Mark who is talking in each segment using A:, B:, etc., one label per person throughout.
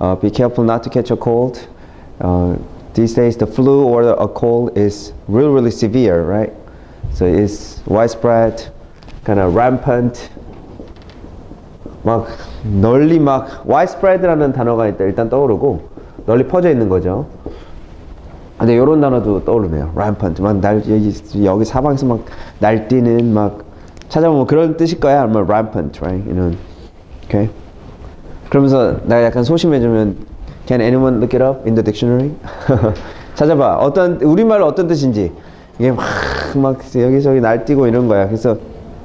A: Uh, be careful not to catch a cold. Uh, these days, the flu or a cold is really, really severe, right? So it's widespread, kind of rampant. 막 널리 막 widespread라는 단어가 일단, 떠오르고 널리 퍼져 있는 거죠. 근데 이런 단어도 떠오르네요. rampant. 막 날, 여기, 여기 사방에서 막 날뛰는 막 찾아보면 그런 뜻일 거야. 아마 rampant, right? 이런. Okay. 그러면서 내가 약간 소심해지면 Can anyone look it up in the dictionary? 찾아봐. 어떤 우리말로 어떤 뜻인지 이게 막, 막 여기저기 날뛰고 이런 거야. 그래서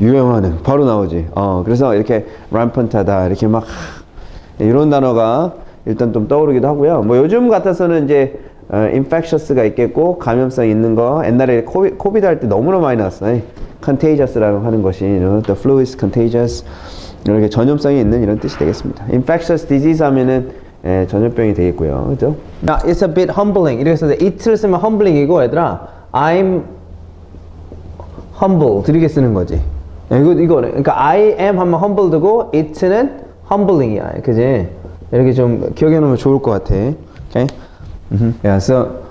A: 유행하는 바로 나오지. 어, 그래서 이렇게 rampant하다 이렇게 막 이런 단어가 일단 좀 떠오르기도 하고요. 뭐 요즘 같아서는 이제 어, infectious가 있겠고 감염성 있는 거 옛날에 코비, 코비드 할 때 너무나 많이 나왔어요. contagious라고 하는 것이 you know, the flu is contagious 이렇게 전염성이 있는 이런 뜻이 되겠습니다. infectious disease 하면은 예, 전염병이 되겠고요. 그죠?
B: Now, it's a bit humbling. 이렇게 해서 it를 쓰면 humbling이고 얘들아 I'm humbled 이렇게 쓰는 거지. 야, 이거 이거는 그러니까 I am 하면 humbled고 it는 humbling이야. 그지? 이렇게 좀 기억해 놓으면 좋을 것 같아. Okay? Mm-hmm. Yeah, so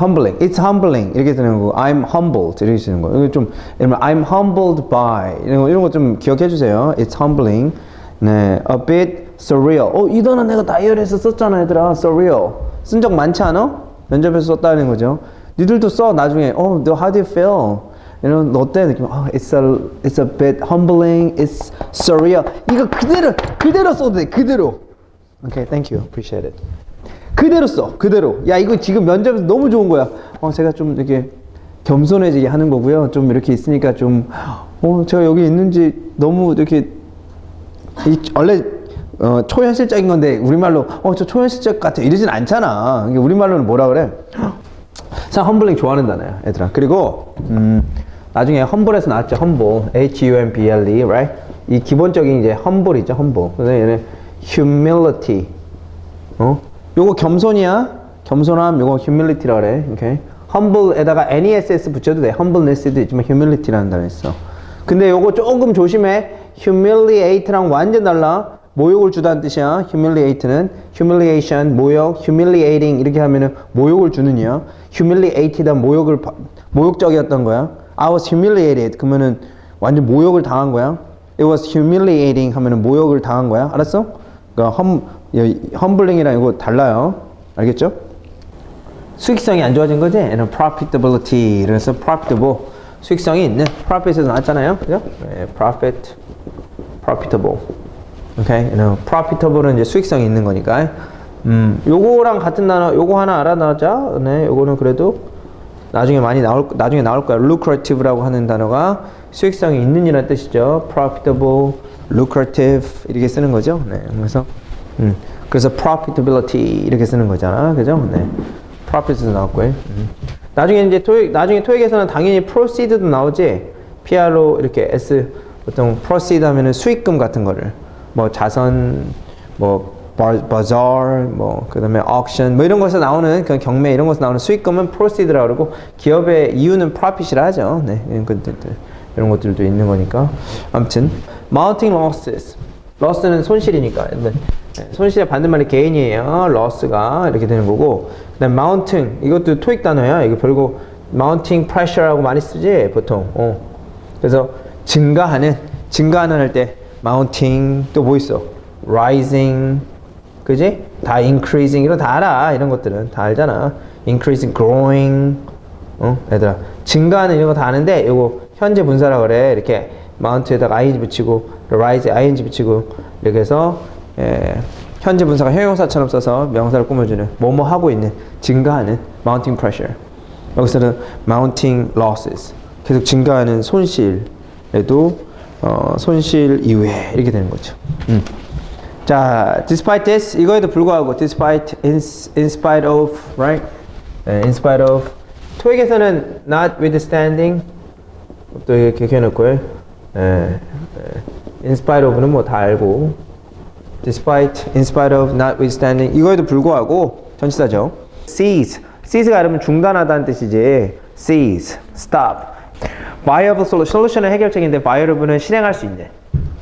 B: humbling. It's humbling 이렇게 쓰는 거고 I'm humbled 이렇게 쓰는 거. 이거 좀 예를 들면 I'm humbled by 이런 거 이런 거 좀 기억해 주세요. It's humbling. 네, a bit surreal. 어, 이 단어 내가 다이어리에서 썼잖아, 얘들아. surreal. 쓴 적 많지 않아? 면접에서 썼다는 거죠. 니들도 써 나중에. 어, 너 how do you feel? 이런 너 어때? 느낌. 아, it's a it's a bit humbling. It's surreal. 이거 그대로 그대로 써도 돼. 그대로. Okay, thank you. Appreciate it. 그대로 써. 그대로. 야, 이거 지금 면접에서 너무 좋은 거야. 어, 제가 좀 이렇게 겸손해지게 하는 거고요. 좀 이렇게 있으니까 좀 어, 제가 여기 있는지 너무 이렇게 이 원래 어, 초현실적인 건데 우리말로 어 저 초현실적 같아 이러진 않잖아. 우리말로는 뭐라 그래? 참 험블링 좋아하는 단어야, 얘들아. 그리고 음, 나중에 험블에서 나왔죠, 험블, H-U-M-B-L-E, right? 이 기본적인 이제 험블이죠, 험블. 그래서 얘는 humility, 어? 요거 겸손이야. 겸손함, 요거 humility라 그래. 오케이. humble에다가 ness 붙여도 돼. humbleness도 있지만 humility라는 단어 있어. 근데 요거 조금 조심해. humiliate랑 완전 달라. 모욕을 주다는 뜻이야. humiliate는 humiliation, 모욕, humiliating 이렇게 하면은 모욕을 주는 이야. humiliated한 모욕을 바- 모욕적이었던 거야. I was humiliated 그러면은 완전 모욕을 당한 거야. It was humiliating 하면은 모욕을 당한 거야. 알았어? 그러니까 험 험블링이랑 이거 달라요. 알겠죠? 수익성이 안 좋아진 거지? 얘는 profitability 그래서 profitable 수익성이 있는 profit에서 나왔잖아요. 그죠? 네, profit profitable. 오케이. 얘는 profitable은 이제 수익성이 있는 거니까. 음, 요거랑 같은 단어 요거 하나 알아놔자. 네, 요거는 그래도 나중에 많이 나올 나중에 나올 거야. lucrative라고 하는 단어가 수익성이 있는 이라는 뜻이죠. profitable, lucrative 이렇게 쓰는 거죠. 네. 그래서 음. 그래서 profitability 이렇게 쓰는 거잖아. 그죠? 네. profit에서 나왔고요. 음. 나중에 이제 토익 나중에 토익에서는 당연히 proceed도 나오지. PR로 이렇게 S 보통 proceed 하면은 수익금 같은 거를 뭐 자선 뭐 바- bazaar 뭐 그다음에 auction 뭐 이런 거에서 나오는 그 경매 이런 거에서 나오는 수익금은 proceed라고 그러고 기업의 이유는 profit이라 하죠. 네. 이런 것들 이런 것들도 있는 거니까. 아무튼 mounting losses. loss는 손실이니까. 네. 손실의 반대말이 gain이에요. loss가 이렇게 되는 거고. 그다음 mounting 이것도 토익 단어야. 이거 별거 mounting pressure라고 많이 쓰지 보통. 어. 그래서 증가하는 증가하는 할때 mounting 또뭐 있어? rising 그지? 다 increasing 이런 다 알아. 이런 것들은 다 알잖아. increasing, growing 어? 얘들아 증가하는 이런 거 다 아는데 이거 현재 분사라 그래. 이렇게 mount에다가 ing 붙이고 rise ing 붙이고 이렇게 해서 예, 현재 분사가 형용사처럼 써서 명사를 꾸며주는 뭐뭐 하고 있는 증가하는 mounting pressure 여기서는 mounting losses 계속 증가하는 손실에도 어, 손실 이후에 이렇게 되는 거죠. 음. 자, despite this 이거에도 불구하고 despite in, in spite of right 네, in spite of 토익에서는 notwithstanding 또 이렇게 해놓고요. 예, 예. in spite of는 뭐 다 알고 despite, in spite of, notwithstanding 이거에도 불구하고 전치사죠. cease, cease가 여러분 중단하다는 뜻이지. cease, stop. viable solution, solution은 해결책인데 viable은 실행할 수 있는.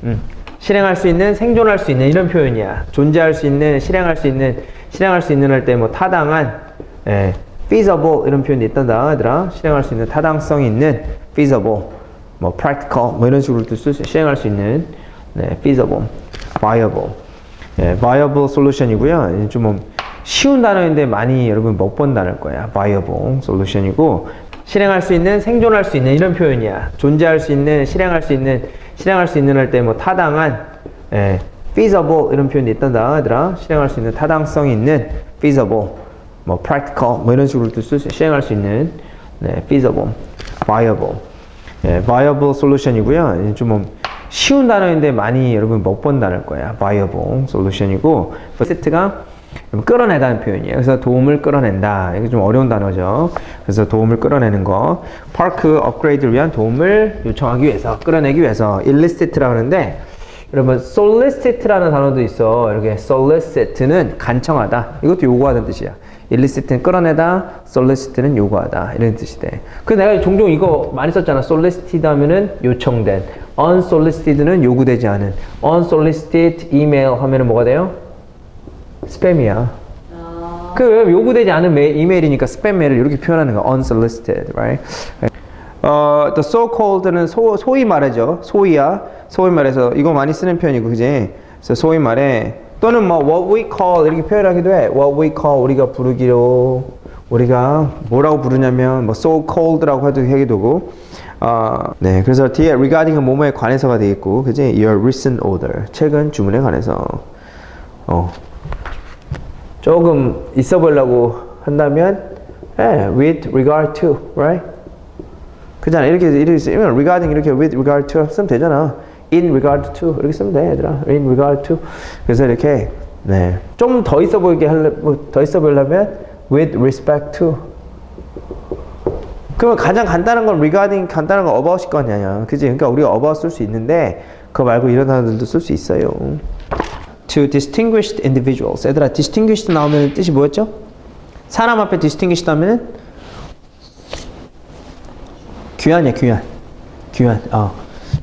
B: 음. 실행할 수 있는, 생존할 수 있는 이런 표현이야. 존재할 수 있는, 실행할 수 있는, 실행할 수 있는 할 때 뭐 타당한, 예, feasible 이런 표현이 있단다, 얘들아. 실행할 수 있는 타당성이 있는 feasible, 뭐 practical 뭐 이런 식으로 쓸 수, 실행할 수 있는 네, feasible, viable, 예, viable solution이고요. 좀뭐 쉬운 단어인데 많이 여러분 못본 단어일 거야. viable solution이고 실행할 수 있는, 생존할 수 있는 이런 표현이야. 존재할 수 있는, 실행할 수 있는, 실행할 수 있는 할 때 뭐 타당한, 예, feasible 이런 표현이 있단다, 얘들아. 실행할 수 있는 타당성이 있는 feasible, 뭐 practical 뭐 이런 식으로 쓸 수, 실행할 수 있는 네, feasible, viable, 예, viable solution이고요. 좀뭐 쉬운 단어인데 많이 여러분 못 본 단어일 거야. viable solution이고 세트가 끌어내다는 표현이에요. 그래서 도움을 끌어낸다. 이게 좀 어려운 단어죠. 그래서 도움을 끌어내는 거. 파크 업그레이드를 위한 도움을 요청하기 위해서, 끌어내기 위해서 illicit라고 하는데 여러분 solicit라는 단어도 있어. 이렇게 solicit는 간청하다. 이것도 요구하다는 뜻이야. illicit는 끌어내다, solicit는 요구하다. 이런 뜻이 돼. 그 내가 종종 이거 많이 썼잖아. solicited 하면은 요청된, unsolicited는 요구되지 않은, unsolicited email 하면은 뭐가 돼요? 스팸이야. 그 요구되지 않은 메, 이메일이니까 스팸 메일을 이렇게 표현하는 거 unsolicited, right? 어, the so-called는 소, 소위 말해죠. 소위야. 소위 말해서 이거 많이 쓰는 표현이고, 그지? 그래서 소위 말해 또는 뭐 what we call 이렇게 표현하기도 해. what we call 우리가 부르기로 우리가 뭐라고 부르냐면 뭐 so-called라고 해도 하기도 하고. 어, 네, 그래서 뒤에 regarding은 뭐뭐에 관해서가 되겠고, 그지? Your recent order 최근 주문에 관해서. 어, 조금 있어 보려고 한다면 예, with regard to, right? 그잖아. 이렇게 이렇게 쓰면 regarding 이렇게 with regard to 쓰면 되잖아. in regard to 이렇게 쓰면 돼, 얘들아. in regard to. 그래서 이렇게 네. 좀 더 있어 보이게 할래 뭐더 있어 보려면 with respect to. 그러면 가장 간단한 건 regarding 간단한 건 about일 거 아니야. 그지? 그러니까 우리가 about 쓸 수 있는데 그거 말고 이런 단어들도 쓸 수 있어요. to distinguished individuals. 얘들아, distinguished 나오면 뜻이 뭐였죠? 사람 앞에 distinguished 하면은 귀한이야, 귀한. 귀한. 어.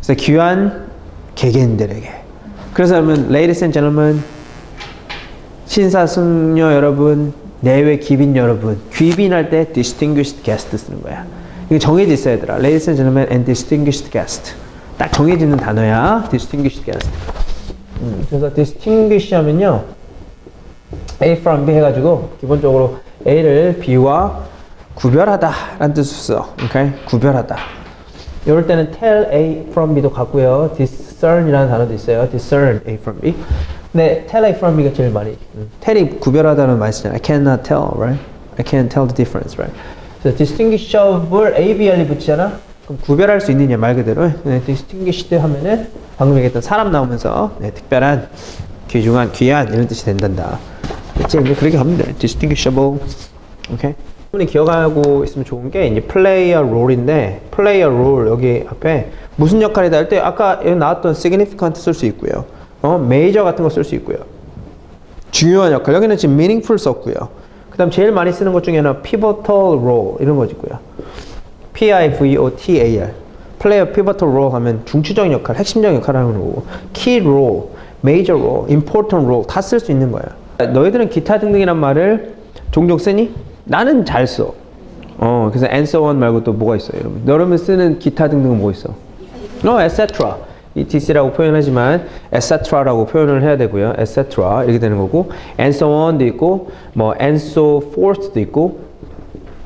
B: 그래서 귀한 개개인들에게. 그래서 그러면 ladies and gentlemen, 신사숙녀 여러분, 내외 귀빈 여러분, 귀빈할 때 distinguished guest 쓰는 거야. 이게 정해져 있어야 얘들아. ladies and gentlemen and distinguished guest. 딱 정해져 있는 단어야. distinguished guest. 음, 그래서 distinguish 하면요. A from B 해가지고 기본적으로 A를 B와 구별하다 라는 뜻을 써. 오케이? 구별하다. 이럴 때는 tell A from B도 같고요. discern 이라는 단어도 있어요. discern A from B. 네, tell A from B가 제일 많이. 음, tell이 구별하다는 많이 쓰잖아요. I cannot tell, right? I can't tell the difference, right? 그래서 distinguishable을 A, B, R이 붙이잖아? 그럼 구별할 수 있느냐 말 그대로 네, distinguished 하면은 방금 얘기했던 사람 나오면서 네, 특별한 귀중한 귀한 이런 뜻이 된단다 그치 이제 그렇게 돼 distinguishable 오 분이 기억하고 있으면 좋은 게 이제 player role인데 player role 여기 앞에 무슨 역할이다 할 때 아까 나왔던 significant 쓸 수 있고요. 어 major 같은 거 쓸 수 있고요. 중요한 역할. 여기는 지금 meaningful 썼고요. 그 다음 제일 많이 쓰는 것 중에는 pivotal role 이런 거 있고요. P-I-V-O-T-A-L 플레이어 피버털 롤 하면 중추적인 역할, 핵심적인 역할을 하는 거고. 키 롤, 메이저 롤, 임포턴 롤다쓸 수 있는 거야. 너희들은 기타 등등이란 말을 종종 쓰니? 나는 잘 써. 어, 그래서 and so on 말고 또 뭐가 있어요, 여러분? 여러분 쓰는 기타 등등은 뭐 있어? 어, etc. etc라고 표현하지만 etc라고 표현을 해야 되고요. etc. 이렇게 되는 거고 and so on도 있고 뭐 and so forth도 있고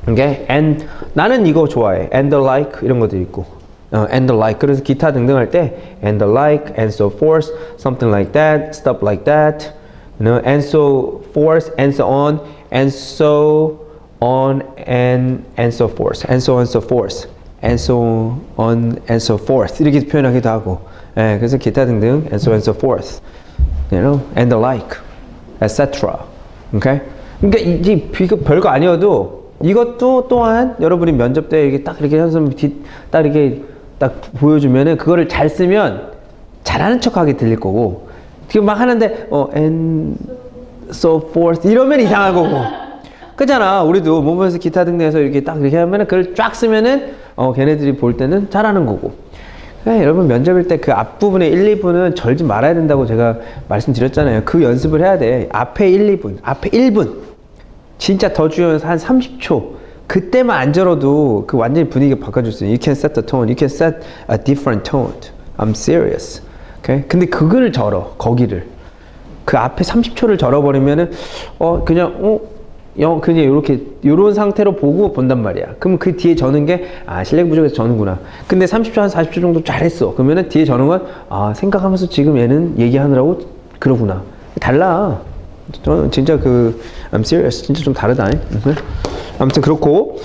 B: okay? and 나는 이거 좋아해. and the like 이런 것도 있고 어, and the like 그래서 기타 등등 할 때 and the like and so forth something like that stuff like that you know and so forth and so on and so on and and so forth and so on so forth and so on and so forth 이렇게 표현하기도 하고 예, 그래서 기타 등등 and so on and so forth you know and the like etc okay 그러니까 이게 별거 아니어도 이것도 또한 여러분이 면접 때 이렇게 딱 이렇게 현수막 딱 이렇게 딱 보여주면은 그거를 잘 쓰면 잘하는 척하게 들릴 거고 지금 막 하는데 어 and so forth 이러면 이상한 거고 그잖아 우리도 모범에서 기타 등등해서 이렇게 딱 이렇게 하면은 그걸 쫙 쓰면은 어 걔네들이 볼 때는 잘하는 거고 네, 여러분 면접일 때 그 앞부분의 1, 2분은 절지 말아야 된다고 제가 말씀드렸잖아요. 그 연습을 해야 돼. 앞에 1, 2분, 앞에 1분. 진짜 더 중요해서 한 30초. 그때만 안 절어도 그 완전히 분위기 바꿔줄 수 있어요. You can set the tone. You can set a different tone. I'm serious. Okay? 근데 그걸 절어. 거기를. 그 앞에 30초를 절어버리면은 어 그냥 어 영, 그냥 이렇게 요런 상태로 보고 본단 말이야. 그럼 그 뒤에 저는 게 아 실력 부족해서 저는구나. 근데 30초 한 40초 정도 잘했어. 그러면은 뒤에 저는 건 아 생각하면서 지금 얘는 얘기하느라고 그러구나. 달라. 저는 진짜 그 I'm serious 진짜 좀 다르다. 응? 아무튼 그렇고